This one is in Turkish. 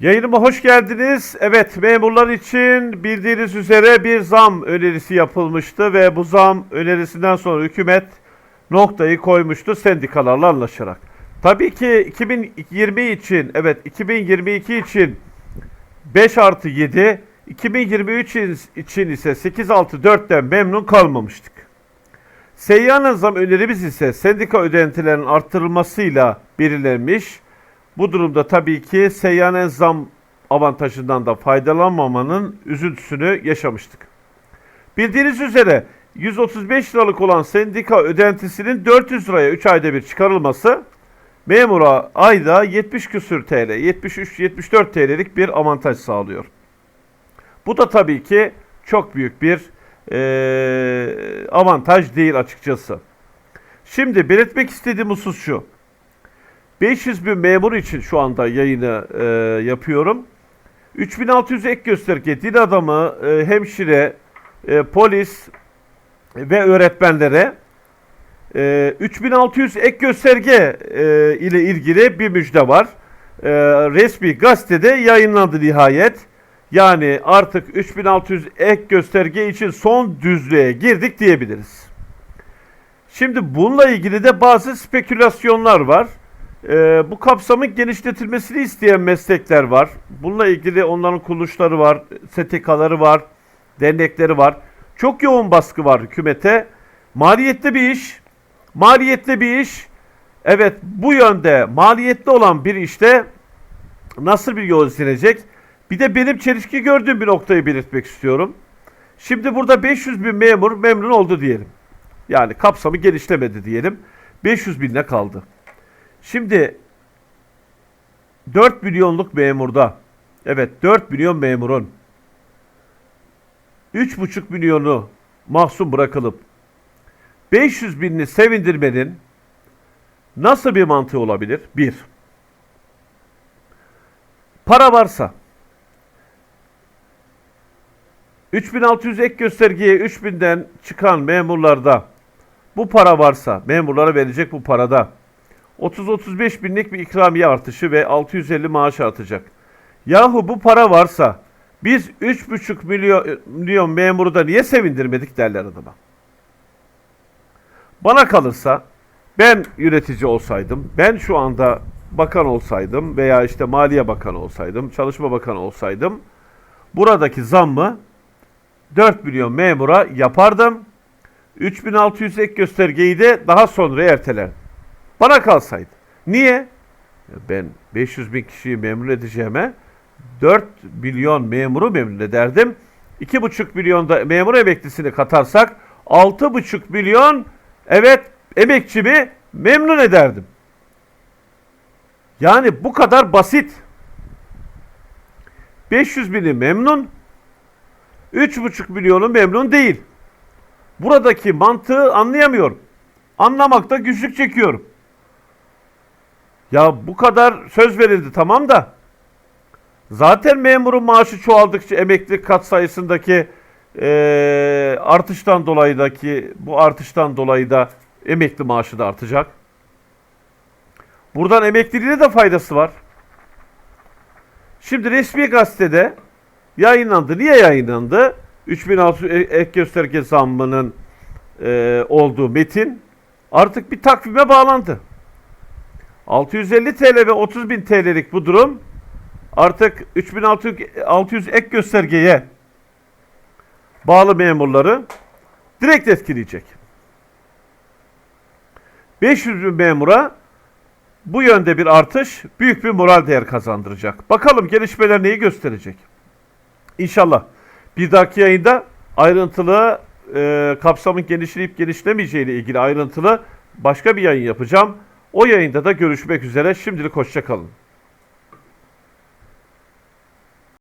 Yayınıma hoş geldiniz. Evet, memurlar için bildiğiniz üzere bir zam önerisi yapılmıştı ve bu zam önerisinden sonra hükümet noktayı koymuştu sendikalarla anlaşarak. Tabii ki 2020 için, evet 2022 için 5 artı 7, 2023 için ise 8 artı 4'ten memnun kalmamıştık. Seyyanen zam önerimiz ise sendika ödentilerinin arttırılmasıyla belirlenmiş. Bu durumda tabii ki seyyanen zam avantajından da faydalanmamanın üzüntüsünü yaşamıştık. Bildiğiniz üzere 135 liralık olan sendika ödentisinin 400 liraya 3 ayda bir çıkarılması memura ayda 70 küsür TL, 73-74 TL'lik bir avantaj sağlıyor. Bu da tabii ki çok büyük bir eee, avantaj değil açıkçası. Şimdi belirtmek istediğim husus şu. 500 bin memur için şu anda yayını e, yapıyorum. 3600 ek gösterge, din adamı, e, hemşire, e, polis ve öğretmenlere e, 3600 ek gösterge e, ile ilgili bir müjde var. E, resmi gazetede yayınlandı nihayet. Yani artık 3600 ek gösterge için son düzlüğe girdik diyebiliriz. Şimdi bununla ilgili de bazı spekülasyonlar var. Ee, bu kapsamın genişletilmesini isteyen meslekler var. Bununla ilgili onların kuruluşları var, STK'ları var, dernekleri var. Çok yoğun baskı var hükümete. Maliyetli bir iş, maliyetli bir iş. Evet bu yönde maliyetli olan bir işte nasıl bir yol izlenecek? Bir de benim çelişki gördüğüm bir noktayı belirtmek istiyorum. Şimdi burada 500 bin memur memnun oldu diyelim. Yani kapsamı genişlemedi diyelim. 500 binle kaldı. Şimdi 4 milyonluk memurda evet 4 milyon memurun 3,5 milyonu mahzun bırakılıp 500 binini sevindirmenin nasıl bir mantığı olabilir? Bir, para varsa 3600 ek göstergeye 3000'den çıkan memurlarda bu para varsa memurlara verecek bu parada 30-35 binlik bir ikramiye artışı ve 650 maaş artacak. Yahu bu para varsa biz 3,5 milyon, milyon memuru da niye sevindirmedik derler adama. Bana kalırsa ben yönetici olsaydım, ben şu anda bakan olsaydım veya işte maliye bakanı olsaydım, çalışma bakanı olsaydım buradaki zammı 4 milyon memura yapardım. 3600 ek göstergeyi de daha sonra ertelerdim. Bana kalsaydı. Niye? Ben 500 bin kişiyi memnun edeceğime 4 milyon memuru memnun ederdim. 2,5 milyon da memur emeklisini katarsak 6,5 milyon evet emekçimi memnun ederdim. Yani bu kadar basit. 500 bini memnun, 3,5 milyonu memnun değil. Buradaki mantığı anlayamıyorum. Anlamakta güçlük çekiyorum. Ya bu kadar söz verildi tamam da zaten memurun maaşı çoğaldıkça emeklilik kat sayısındaki eee, artıştan dolayıdaki bu artıştan dolayı da emekli maaşı da artacak. Buradan emekliliğine de faydası var. Şimdi resmi gazetede yayınlandı. Niye yayınlandı? 3600 e- ek gösterge zammının eee, olduğu metin artık bir takvime bağlandı. 650 TL ve 30 bin TL'lik bu durum artık 3600 ek göstergeye bağlı memurları direkt etkileyecek. 500 bin memura bu yönde bir artış büyük bir moral değer kazandıracak. Bakalım gelişmeler neyi gösterecek. İnşallah bir dahaki yayında ayrıntılı e, kapsamın genişleyip genişlemeyeceği ile ilgili ayrıntılı başka bir yayın yapacağım. O yayında da görüşmek üzere. Şimdilik hoşçakalın.